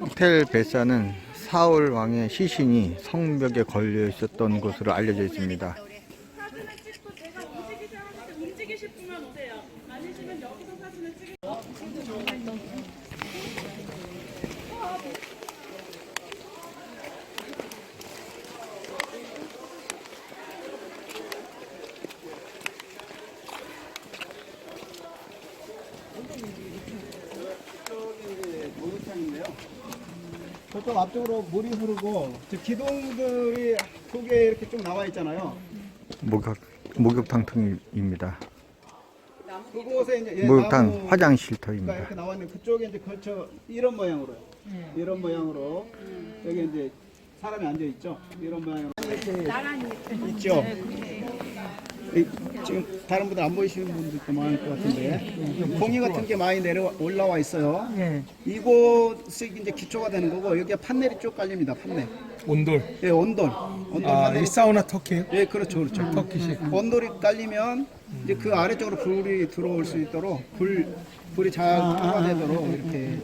호텔 뱃사는 사울 왕의 시신이 성벽에 걸려 있었던 곳으로 알려져 있습니다. 사진을 찍고 제가 움직이지 않는데 움직이실 분만 오세요. 아니시면 여기서 사진을 찍을 목욕탕인데요. 저쪽 앞쪽으로 물이 흐르고 저 기둥들이 속에 이렇게 쭉 나와 있잖아요. 목욕 목욕탕 틈입니다. 그곳에 이제 예, 목욕탕 나무가 화장실터입니다. 이렇게 나와 있는 그쪽에 이제 걸쳐 이런 모양으로요. 이런 모양으로 여기 이제 사람이 앉아 있죠. 이런 모양으로 이렇게 있죠. 이- 지금 다른 분들 안 보이시는 분들도 많을 것 같은데 봉이 같은 게 많이 내려 올라와 있어요. 이곳이 이제 기초가 되는 거고 여기가 판넬이 쭉 깔립니다. 판넬. 온돌. 예, 온돌. 온돌 아, 판넬이 이 사우나 터키예요? 예, 그렇죠, 그렇죠. 터키식. 온돌이 깔리면 이제 그 아래쪽으로 불이 들어올 수 있도록 불 불이 잘 통과되도록 이렇게